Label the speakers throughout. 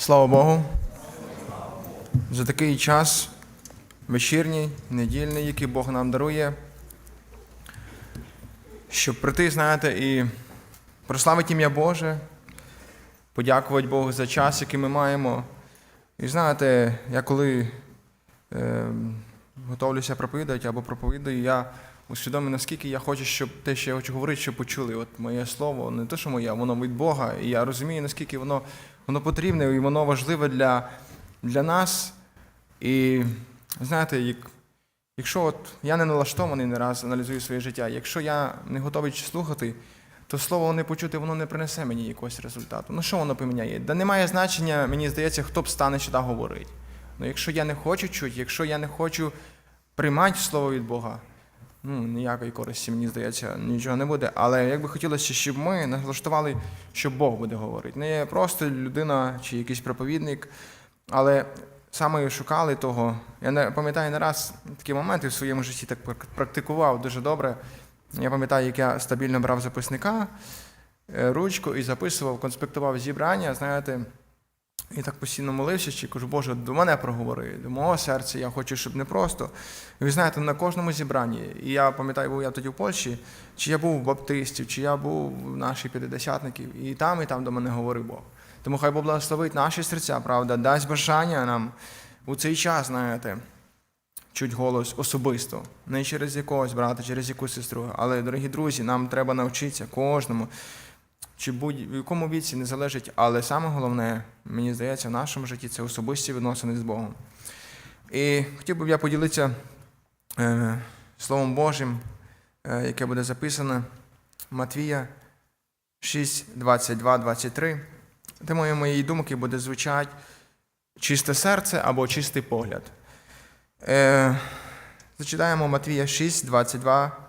Speaker 1: Слава Богу. За такий час вечірній, недільний, який Бог нам дарує, щоб прийти, знаєте, і прославити ім'я Боже, подякувати Богу за час, який ми маємо. І знаєте, я коли е, готовлюся проповідати або проповідую, я усвідомлюю, наскільки я хочу, щоб те, що я хочу говорити, щоб почули. От моє слово, не те, що моє, воно від Бога. І я розумію, наскільки воно, воно потрібне і воно важливе для, для нас. І знаєте, як, якщо от я не налаштований не раз аналізую своє життя, якщо я не готовий слухати, то слово не почути, воно не принесе мені якогось результату. Ну що воно поміняє? Да немає значення, мені здається, хто б стане сюди говорити. Ну якщо я не хочу чути, якщо я не хочу приймати слово від Бога, ну ніякої користі, мені здається, нічого не буде. Але як би хотілося, щоб ми налаштували, що Бог буде говорити. Не просто людина чи якийсь проповідник, але саме шукали того. Я не пам'ятаю не раз такі моменти в своєму житті так практикував дуже добре. Я пам'ятаю, як я стабільно брав записника, е, ручку і записував, конспектував зібрання, знаєте, і так постійно молився, чи кажу, Боже, до мене проговори, до мого серця, я хочу, щоб не просто. І ви знаєте, на кожному зібранні, і я пам'ятаю, був я тоді в Польщі, чи я був в баптистів, чи я був в наших п'ятидесятників, і там, і там до мене говорив Бог. Тому хай Бог благословить наші серця, правда, дасть бажання нам у цей час, знаєте, чуть голос особисто, не через якогось брата, через якусь сестру. Але, дорогі друзі, нам треба навчитися кожному, чи будь в якому віці не залежить, але саме головне, мені здається, в нашому житті це особисті відносини з Богом. І хотів би я поділитися е, Словом Божим, е, яке буде записане Матвія 6, 22, 23. Тому моєї думки буде звучати чисте серце або чистий погляд. Е, зачитаємо Матвія 6, 22,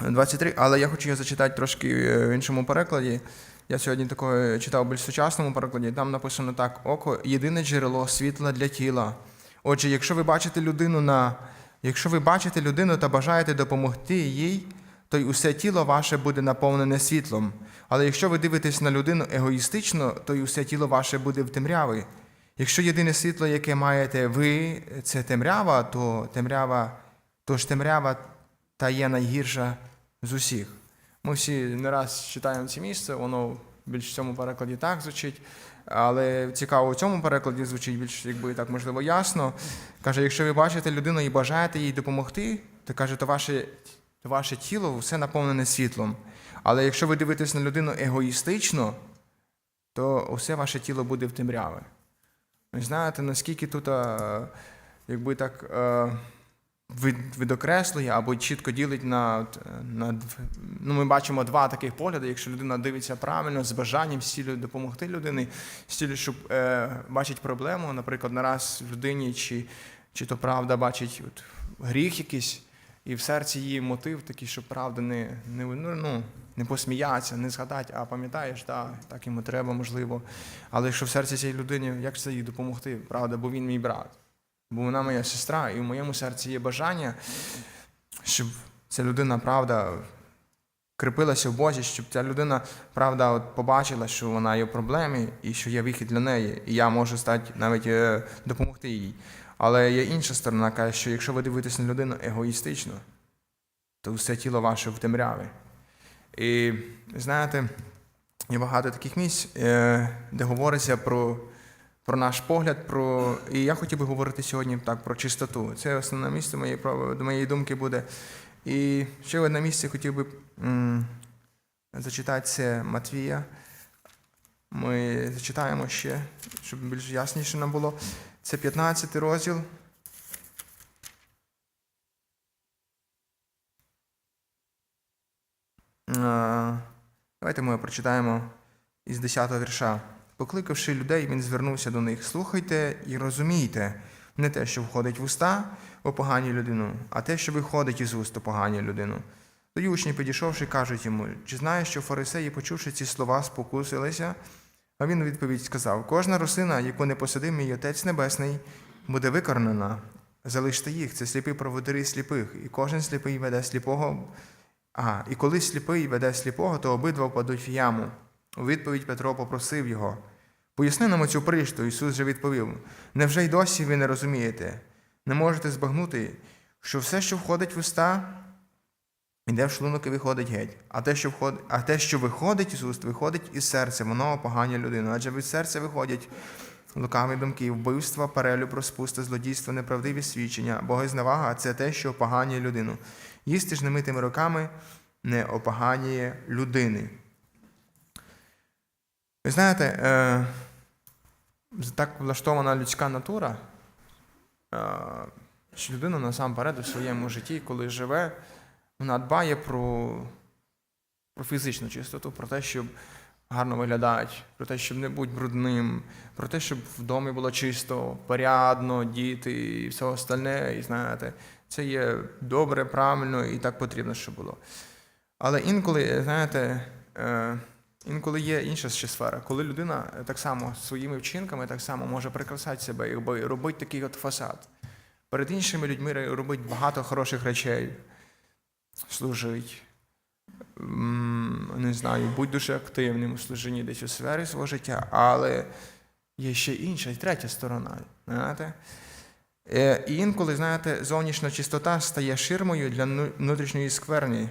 Speaker 1: 23, але я хочу його зачитати трошки е, в іншому перекладі. Я сьогодні такое читав в більш сучасному перекладі. Там написано так: око єдине джерело світла для тіла. Отже, якщо ви бачите людину на якщо ви бачите людину та бажаєте допомогти їй, то й усе тіло ваше буде наповнене світлом. Але якщо ви дивитесь на людину егоїстично, то й усе тіло ваше буде в темряві. Якщо єдине світло, яке маєте ви, це темрява, то темрява, то ж темрява та є найгірша з усіх. Ми всі не раз читаємо це місце, воно більш в цьому перекладі так звучить, але цікаво, у цьому перекладі звучить більш, якби так можливо, ясно. Каже, якщо ви бачите людину і бажаєте їй допомогти, то каже, то ваше, то ваше тіло все наповнене світлом. Але якщо ви дивитесь на людину егоїстично, то усе ваше тіло буде в темряві. Ви знаєте, наскільки тут, якби так, відокреслює або чітко ділить на, на ну, ми бачимо два таких погляди. Якщо людина дивиться правильно, з бажанням, з цілею допомогти людині, з цілею, щоб е, бачить проблему, наприклад, нараз людині, чи, чи то правда бачить от, гріх якийсь, і в серці її мотив такий, що правда не, не, ну, ну, не посміятися, не згадати, а пам'ятаєш, так, так йому треба, можливо. Але якщо в серці цієї людини, як це їй допомогти? Правда, бо він мій брат, бо вона моя сестра, і в моєму серці є бажання, щоб ця людина, правда, крепилася в Бозі, щоб ця людина, правда, от побачила, що вона є в проблемі і що є вихід для неї, і я можу стати навіть е, допомогти їй. Але є інша сторона, каже, що якщо ви дивитесь на людину егоїстично, то все тіло ваше в темряві. І знаєте, є багато таких місць, е, де говориться про, про наш погляд, про... і я хотів би говорити сьогодні так, про чистоту. Це основне місце моєї, моєї думки буде. І ще одне місце хотів би зачитати це Матвія. Ми зачитаємо ще, щоб більш ясніше нам було. Це 15 розділ. Давайте ми прочитаємо із 10 го вірша. Покликавши людей, він звернувся до них: Слухайте і розумійте, не те, що входить в уста, опоганює людину, а те, що виходить із уст, опоганює людину. Тоді учні, підійшовши, кажуть йому: Чи знаєш, що фарисеї, почувши ці слова, спокусилися? А він у відповідь сказав: Кожна рослина, яку не посадив мій Отець Небесний, буде викорнена. Залиште їх, це сліпі проводирі сліпих, і кожен сліпий веде сліпого. А, і коли сліпий веде сліпого, то обидва впадуть в яму. У відповідь Петро попросив його: Поясни нам оцю притчу, Ісус же відповів: невже й досі ви не розумієте? Не можете збагнути, що все, що входить в уста, Іде в шлунок і виходить геть. А те, що входить, а те, що виходить із уст, виходить із серця, воно опоганює людину. Адже від серця виходять лукаві думки, вбивства, перелюб, розпуста, злодійство, неправдиві свідчення, богозневага це те, що опоганює людину. Їсти ж немитими руками не опоганює людини. Ви знаєте, е, так влаштована людська натура, е, що людина насамперед у своєму житті, коли живе, вона дбає про, про фізичну чистоту, про те, щоб гарно виглядати, про те, щоб не бути брудним, про те, щоб в домі було чисто, порядно, діти і все остальне. І знаєте, це є добре, правильно і так потрібно, щоб було. Але інколи, знаєте, е, інколи є інша ще сфера, коли людина так само своїми вчинками так само може прикрасати себе, якби робити такий от фасад. Перед іншими людьми робить багато хороших речей служить, не знаю, будь дуже активним у служенні десь у сфері свого життя, але є ще інша, і третя сторона. Знаєте? Е, І інколи, знаєте, зовнішня чистота стає ширмою для ну- внутрішньої скверні, е,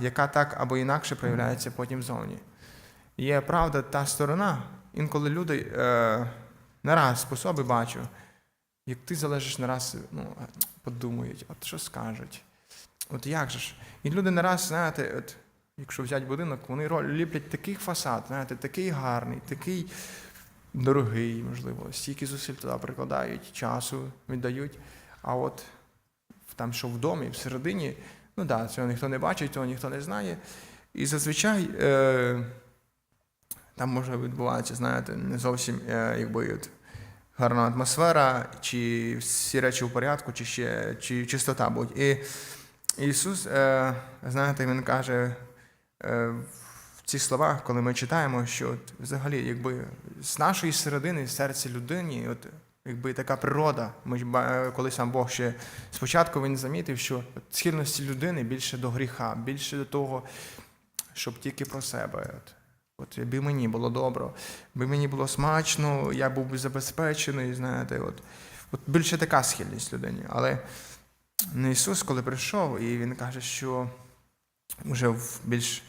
Speaker 1: яка так або інакше проявляється потім зовні. Є правда та сторона, інколи люди е, не раз способи бачу, як ти залежиш не раз, ну, подумають, от що скажуть. От як же ж? І люди не раз, знаєте, от, якщо взяти будинок, вони ліплять такий фасад, знаєте, такий гарний, такий дорогий, можливо, стільки зусиль туди прикладають, часу віддають. А от там, що в домі, всередині, ну так, да, цього ніхто не бачить, цього ніхто не знає. І зазвичай е, там може відбуватися, знаєте, не зовсім е, якби от, гарна атмосфера, чи всі речі в порядку, чи ще чи чистота будь. І Ісус, е, знаєте, Він каже е, в цих словах, коли ми читаємо, що от, взагалі, якби з нашої середини, з серця людини, от, якби така природа, ми е, коли сам Бог ще спочатку він замітив, що схильності людини більше до гріха, більше до того, щоб тільки про себе. От, якби мені було добре, би мені було смачно, я був би забезпечений, знаєте, от, от більше така схильність людині. Але не Ісус, коли прийшов, і Він каже, що вже в більш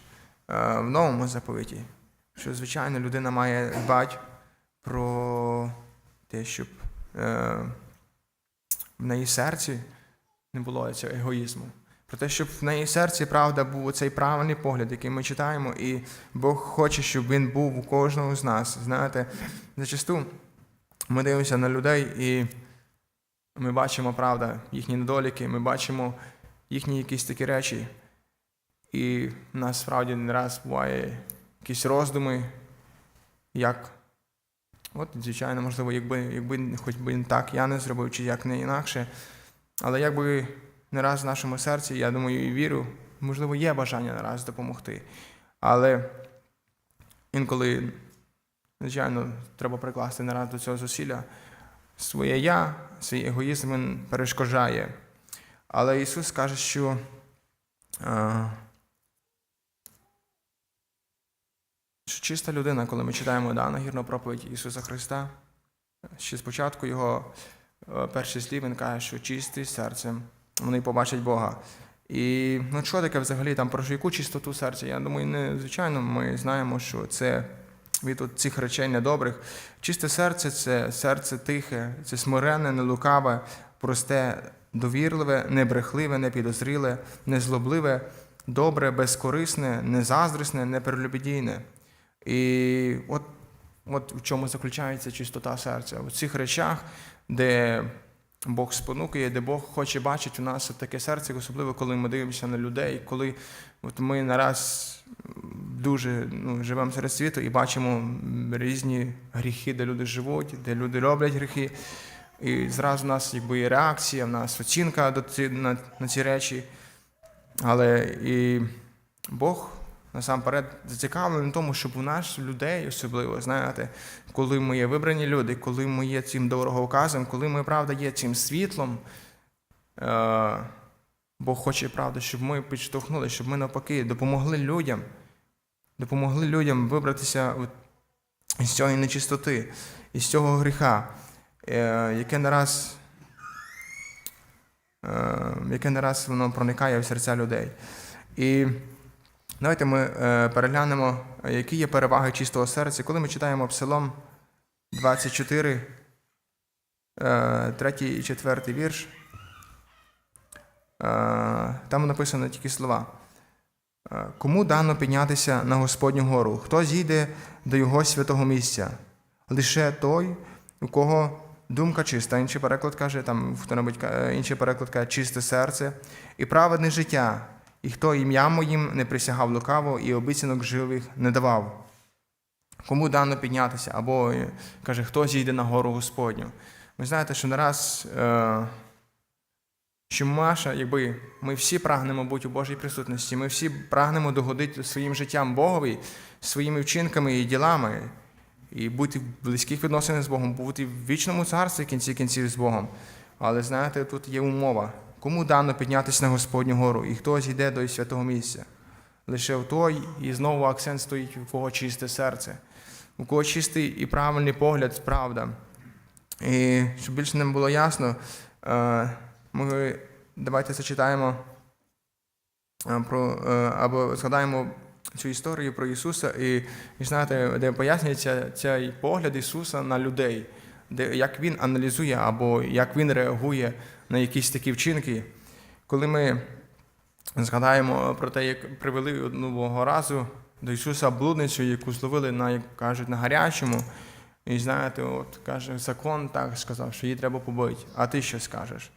Speaker 1: е, в новому заповіті, що, звичайно, людина має дбати про те, щоб в неї серці не було цього егоїзму. Про те, щоб в неї серці, правда, був цей правильний погляд, який ми читаємо, і Бог хоче, щоб він був у кожного з нас. Знаєте, зачасту ми дивимося на людей і ми бачимо, правда, їхні недоліки, ми бачимо їхні якісь такі речі. І в нас справді не раз буває якісь роздуми, як, от, звичайно, можливо, якби, якби хоч би так я не зробив, чи як не інакше. Але якби не раз в нашому серці, я думаю, і вірю, можливо, є бажання не раз допомогти. Але інколи, звичайно, треба прикласти не раз до цього зусилля. Своє я, свій егоїзм він перешкоджає. Але Ісус каже, що а, що чиста людина, коли ми читаємо да, нагірну проповідь Ісуса Христа, ще спочатку Його е, перший слів Він каже, що чистий серцем, вони побачать Бога. І ну, що таке взагалі там про яку чистоту серця? Я думаю, не звичайно, ми знаємо, що це від цих речей недобрих. Чисте серце це серце тихе, це смирене, нелукаве, просте, довірливе, небрехливе, непідозріле, незлобливе, добре, безкорисне, незаздрісне, неперелюбідійне. І от, от в чому заключається чистота серця. У цих речах, де Бог спонукує, де Бог хоче бачити у нас таке серце, особливо коли ми дивимося на людей, коли от ми нараз дуже ну, живемо серед світу і бачимо різні гріхи, де люди живуть, де люди роблять гріхи. І зразу у нас якби є реакція, в нас оцінка на ці речі. Але і Бог насамперед зацікавлений в тому, щоб у нас людей особливо, знаєте, коли ми є вибрані люди, коли ми є цим дороговказом, коли ми, правда, є цим світлом, е, Бог хоче, правда, щоб ми підштовхнули, щоб ми навпаки допомогли людям, допомогли людям вибратися із цієї нечистоти, із цього гріха, е, яке нараз, е, яке нараз воно проникає в серця людей. І давайте ми е, переглянемо, які є переваги чистого серця. Коли ми читаємо Псалом 24, е, 3 і 4 вірш, е, там написано такі слова. Е, Кому дано піднятися на Господню гору? Хто зійде до Його святого місця? Лише той, у кого думка чиста. Інший переклад каже, там хто-небудь е, інший переклад каже чисте серце і праведне життя, і хто ім'я моїм не присягав лукаво і обіцянок живих не давав. Кому дано піднятися? Або е, каже, хто зійде на гору Господню? Ви знаєте, що не раз. Е- що Маша, якби ми всі прагнемо бути у Божій присутності, ми всі прагнемо догодити своїм життям Богові, своїми вчинками і ділами, і бути в близьких відносинах з Богом, бути в вічному царстві в кінці кінців з Богом. Але знаєте, тут є умова. Кому дано піднятися на Господню гору, і хто зійде до святого місця? Лише в той, і знову акцент стоїть у кого чисте серце, у кого чистий і правильний погляд, правда. І щоб більше нам було ясно, е, ми давайте зачитаємо е, про е, або згадаємо цю історію про Ісуса, і, і знаєте, де пояснюється цей погляд Ісуса на людей, де як Він аналізує або як Він реагує на якісь такі вчинки. Коли ми згадаємо про те, як привели одного разу до Ісуса блудницю, яку зловили на, як кажуть, на гарячому. І знаєте, от каже, закон так сказав, що її треба побити. А ти що скажеш?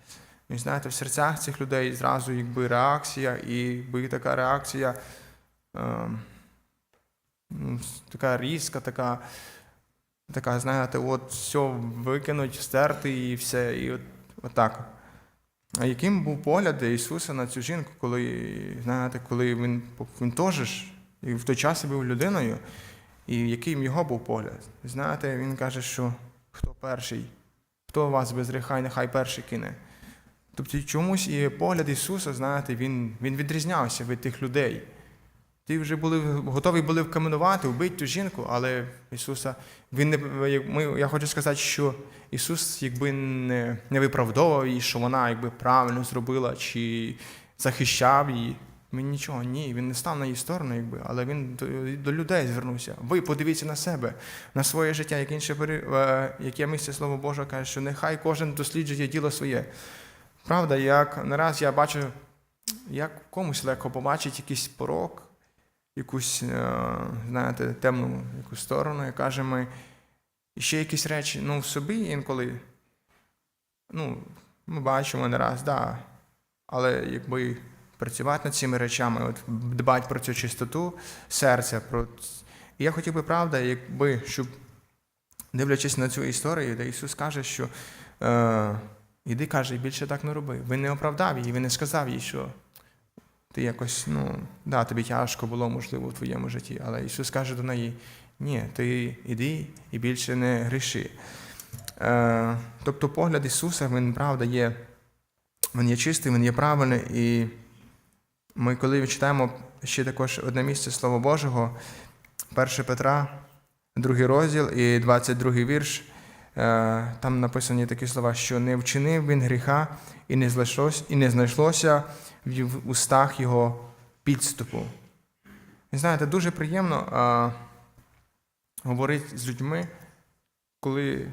Speaker 1: І знаєте, в серцях цих людей зразу якби реакція, і якби така реакція е, така різка, така, така, знаєте, от все викинуть, стерти і все. І от, от так. А яким був погляд Ісуса на цю жінку, коли, знаєте, коли він, він теж і в той час був людиною, і яким його був погляд? Знаєте, він каже, що хто перший, хто вас без гріха, нехай перший кине. Тобто чомусь і погляд Ісуса, знаєте, він, він відрізнявся від тих людей. Ті вже були готові були вкаменувати, вбити ту жінку, але Ісуса, він не ми, я хочу сказати, що Ісус якби не, не виправдовував її, що вона якби правильно зробила чи захищав її. Він нічого, ні, він не став на її сторону, якби, але він до, до людей звернувся. Ви подивіться на себе, на своє життя, як інше е, яке місце Слово Боже каже, що нехай кожен досліджує діло своє. Правда, як не раз я бачу, як комусь легко побачить якийсь порок, якусь, е, знаєте, темну якусь сторону, і каже, і ще якісь речі ну, в собі інколи. Ну, ми бачимо не раз, да. Але якби працювати над цими речами, от, дбати про цю чистоту серця. Про... І я хотів би, правда, якби, щоб, дивлячись на цю історію, де Ісус каже, що е, іди каже, більше так не роби. Він не оправдав її, він не сказав їй, що ти якось, ну, да, тобі тяжко було, можливо, в твоєму житті. Але Ісус каже до неї: ні, ти іди і більше не гріши. Е, тобто погляд Ісуса, він правда є, він є чистий, він є правильний. І ми, коли читаємо ще також одне місце Слова Божого, 1 Петра, другий розділ і 22 вірш, там написані такі слова, що не вчинив він гріха і не знайшлося, і не знайшлося в устах його підступу. І знаєте, дуже приємно а, говорити з людьми, коли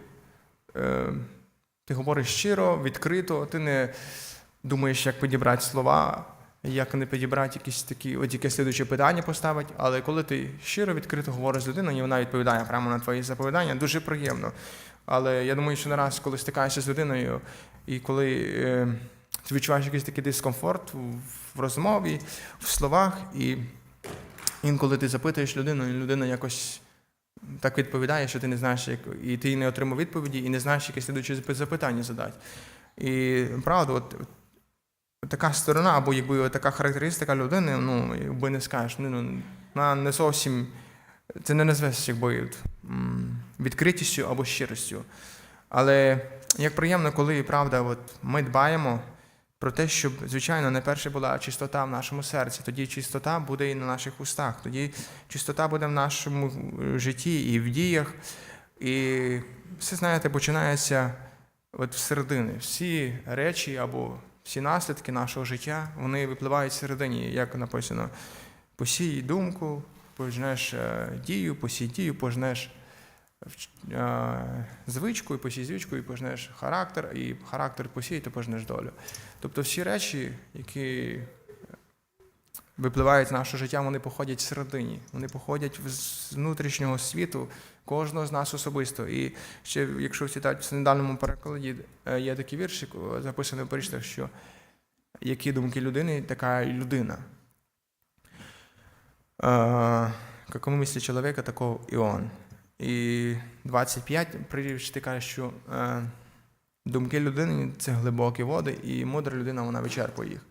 Speaker 1: е, ти говориш щиро, відкрито, ти не думаєш, як підібрати слова, як не підібрати якісь такі, от яке слідуюче питання поставити, але коли ти щиро відкрито говориш з людиною, і вона відповідає прямо на твої заповідання, дуже приємно. Але я думаю, що не раз, коли стикаєшся з людиною, і коли е, ти відчуваєш якийсь такий дискомфорт в, розмові, в словах, і інколи ти запитуєш людину, і людина якось так відповідає, що ти не знаєш, як, і ти не отримав відповіді, і не знаєш, яке слідуюче запитання задати. І правда, от, така сторона, або якби така характеристика людини, ну, якби не скажеш, ну, ну, вона не зовсім. Це не назвеш якби відкритістю або щиростю. Але як приємно, коли правда, от, ми дбаємо про те, щоб, звичайно, найперше була чистота в нашому серці. Тоді чистота буде і на наших устах, тоді чистота буде в нашому е, житті і в діях. І все, знаєте, починається от всередини. Всі речі або всі наслідки нашого життя, вони випливають всередині, як написано, посій думку, пожнеш е, дію, посій дію, пожнеш звичку, і посій звичку, і пожнеш характер, і характер посій, то пожнеш долю. Тобто всі речі, які випливають з нашого життя, вони походять всередині, вони походять з внутрішнього світу кожного з нас особисто. І ще, якщо в синодальному перекладі, е, є такий віршик, е, записаний у перечтах, що які думки людини, така людина. Е, Какому мислі чоловіка, такого і он. І 25 прирічти каже, що е, думки людини це глибокі води, і мудра людина вона вичерпує їх.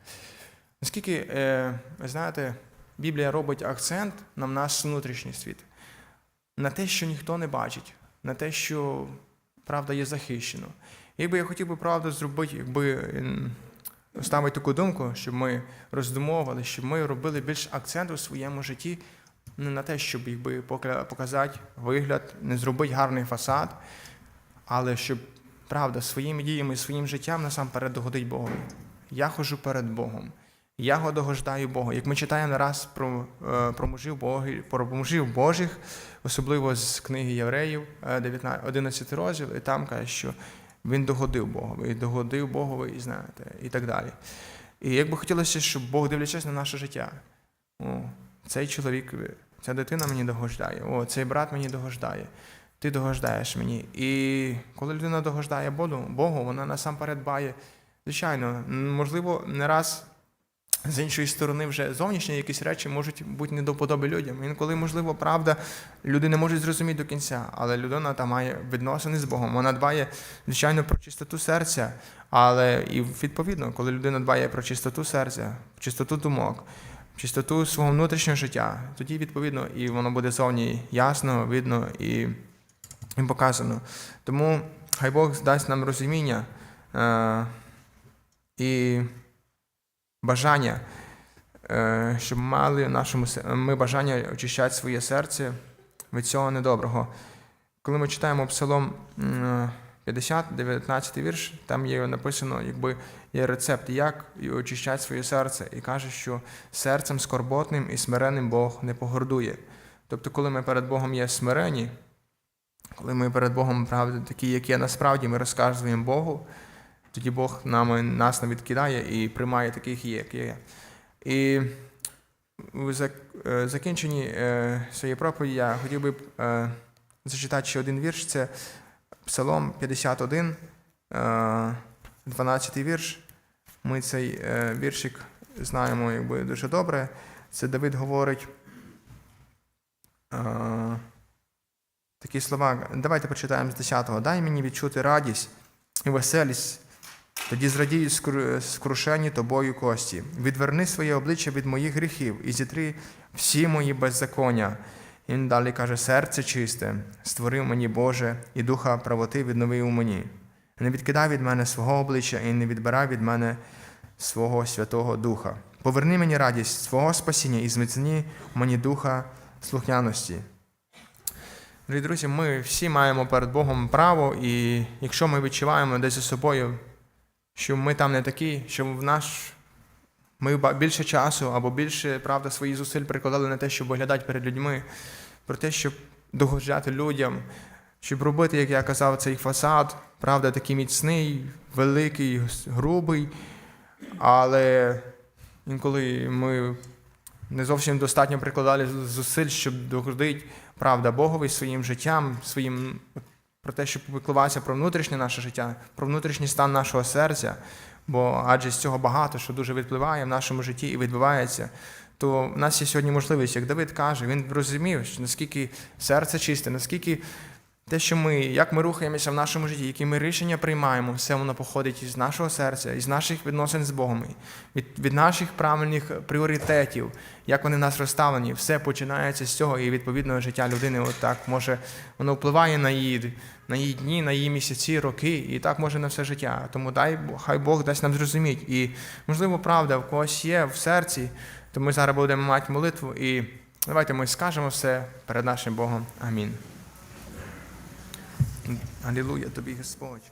Speaker 1: Наскільки, е, ви знаєте, Біблія робить акцент на наш внутрішній світ, на те, що ніхто не бачить, на те, що правда є захищена. Якби я хотів би правду зробити, якби ставити таку думку, щоб ми роздумовували, щоб ми робили більш акцент у своєму житті не на те, щоб якби показати вигляд, не зробити гарний фасад, але щоб правда своїми діями, своїм життям насамперед догодить Богові. Я ходжу перед Богом. Я го догождаю Богу. Як ми читаємо раз про, е, про, мужів Боги, про мужів Божих, особливо з книги Євреїв, е, 19, 11 розділ, і там каже, що він догодив Богові, догодив Богові, і знаєте, і так далі. І як би хотілося, щоб Бог, дивлячись на наше життя, цей чоловік, ця дитина мені догождає, о, цей брат мені догождає, ти догождаєш мені. І коли людина догождає Богу, Богу вона насамперед дбає, звичайно, можливо, не раз з іншої сторони, вже зовнішні якісь речі можуть бути не людям. Інколи, можливо, правда, люди не можуть зрозуміти до кінця, але людина там має відносини з Богом. Вона дбає, звичайно, про чистоту серця, але і відповідно, коли людина дбає про чистоту серця, чистоту думок, чистоту свого внутрішнього життя, тоді, відповідно, і воно буде зовні ясно, видно і, і показано. Тому хай Бог дасть нам розуміння е, і бажання, е, щоб мали нашому ми бажання очищати своє серце від цього недоброго. Коли ми читаємо Псалом м, 50, 19 вірш, там є написано, якби є рецепт, як і очищати своє серце, і каже, що серцем скорботним і смиренним Бог не погордує. Тобто, коли ми перед Богом є смирені, коли ми перед Богом правда, такі, як є насправді, ми розказуємо Богу, тоді Бог нами, нас не відкидає і приймає таких, як є. І в е, закінченні е, своєї проповіді я хотів би е, зачитати ще один вірш. Це Псалом 51, е, 12 вірш. Ми цей е, віршик знаємо якби, дуже добре. Це Давид говорить е, такі слова. Давайте прочитаємо з 10-го. Дай мені відчути радість і веселість, тоді зрадіють скру- скрушені тобою кості. Відверни своє обличчя від моїх гріхів і зітри всі мої беззаконня. І він далі каже: серце чисте, створив мені Боже, і духа правоти віднови у мені. Не відкидай від мене свого обличчя і не відбирай від мене свого Святого Духа. Поверни мені радість свого спасіння і зміцні мені духа слухняності. Дорогі друзі, ми всі маємо перед Богом право, і якщо ми відчуваємо десь за собою, що ми там не такі, що в наш ми більше часу або більше правда своїх зусиль прикладали на те, щоб виглядати перед людьми, про те, щоб догоджати людям, щоб робити, як я казав, цей фасад, правда, такий міцний, великий, грубий, але інколи ми не зовсім достатньо прикладали зусиль, щоб догодити, правда, Богові своїм життям, своїм про те, щоб піклуватися про внутрішнє наше життя, про внутрішній стан нашого серця, бо адже з цього багато, що дуже відпливає в нашому житті і відбувається. То в нас є сьогодні можливість, як Давид каже, він розумів, наскільки серце чисте, наскільки те, що ми, як ми рухаємося в нашому житті, які ми рішення приймаємо, все воно походить із нашого серця, із наших відносин з Богом, від, від наших правильних пріоритетів, як вони в нас розставлені, все починається з цього, і відповідно життя людини отак може, воно впливає на її, на її дні, на її місяці, роки, і так може на все життя. Тому дай хай Бог дасть нам зрозуміти. І, можливо, правда, в когось є в серці, то ми зараз будемо мати молитву і давайте ми скажемо все перед нашим Богом. Амінь. Алілуя тобі, Господь. Ми благословляємо